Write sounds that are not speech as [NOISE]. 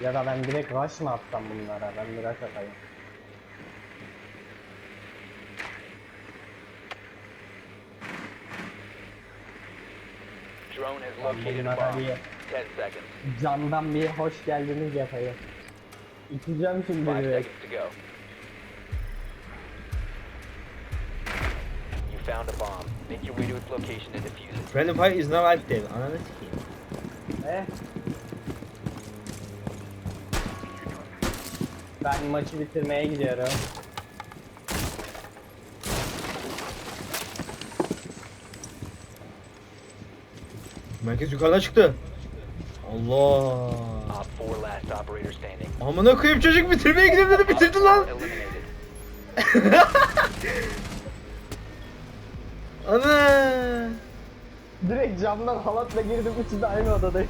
Ya da ben direkt rush mı atsam bunlara? Ben bir rush atayım. Drone has located a bunlara bomb. bir 10 seconds. camdan bir hoş geldiniz yapayım. İçeceğim şimdi 5 direkt. seconds to go. You found a bomb. Make your way to its location and defuse it. Friendly fire is now active. Ananı sikeyim. Eh. Ben maçı bitirmeye gidiyorum. Merkez yukarıdan çıktı. Allah. Op 4 last operator standing. Amına koyayım çocuk bitirmeye gidiyorum dedi bitirdi lan. four Eliminated. [LAUGHS] Ana. Direkt camdan halatla girdim üçü de aynı odadayız.